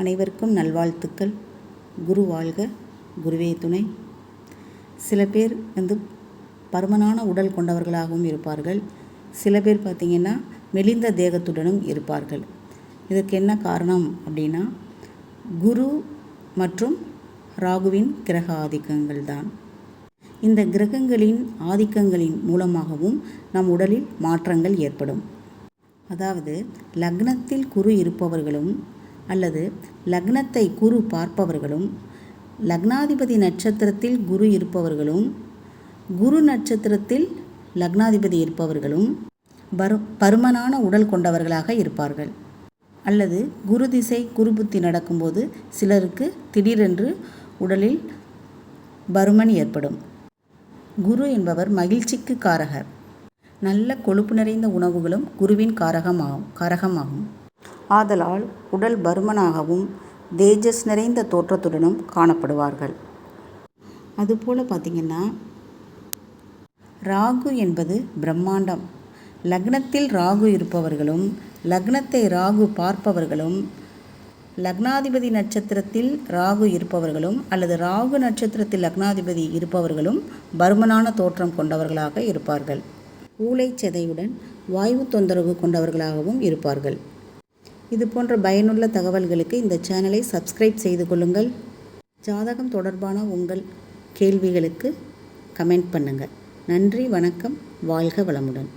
அனைவருக்கும் நல்வாழ்த்துக்கள். குரு வாழ்க குருவே துணை. சில பேர் வந்து பருமனான உடல் கொண்டவர்களாகவும் இருப்பார்கள். சில பேர் பார்த்திங்கன்னா மெலிந்த தேகத்துடனும் இருப்பார்கள். இதற்கு என்ன காரணம் அப்படின்னா குரு மற்றும் ராகுவின் கிரக ஆதிக்கங்கள் தான். இந்த கிரகங்களின் ஆதிக்கங்களின் மூலமாகவும் நம் உடலில் மாற்றங்கள் ஏற்படும். அதாவது லக்னத்தில் குரு இருப்பவர்களும் அல்லது லக்னத்தை குரு பார்ப்பவர்களும் லக்னாதிபதி நட்சத்திரத்தில் குரு இருப்பவர்களும் குரு நட்சத்திரத்தில் லக்னாதிபதி இருப்பவர்களும் பரு பருமனான உடல் கொண்டவர்களாக இருப்பார்கள். அல்லது குரு திசை குரு புத்தி நடக்கும்போது சிலருக்கு திடீரென்று உடலில் பருமன் ஏற்படும். குரு என்பவர் மகிழ்ச்சிக்கு காரகர். நல்ல கொழுப்பு நிறைந்த உணவுகளும் குருவின் காரகமாகும் காரகமாகும். ஆதலால் உடல் பருமனாகவும் தேஜஸ் நிறைந்த தோற்றத்துடனும் காணப்படுவார்கள். அதுபோல் பார்த்திங்கன்னா ராகு என்பது பிரம்மாண்டம். லக்னத்தில் ராகு இருப்பவர்களும் லக்னத்தை ராகு பார்ப்பவர்களும் லக்னாதிபதி நட்சத்திரத்தில் ராகு இருப்பவர்களும் அல்லது ராகு நட்சத்திரத்தில் லக்னாதிபதி இருப்பவர்களும் பருமனான தோற்றம் கொண்டவர்களாக இருப்பார்கள். ஊளைச்சதையுடன் வாயு தொந்தரவு கொண்டவர்களாகவும் இருப்பார்கள். இது போன்ற பயனுள்ள தகவல்களுக்கு இந்த சேனலை சப்ஸ்கிரைப் செய்து கொள்ளுங்கள். ஜாதகம் தொடர்பான உங்கள் கேள்விகளுக்கு கமெண்ட் பண்ணுங்கள். நன்றி வணக்கம் வாழ்க வளமுடன்.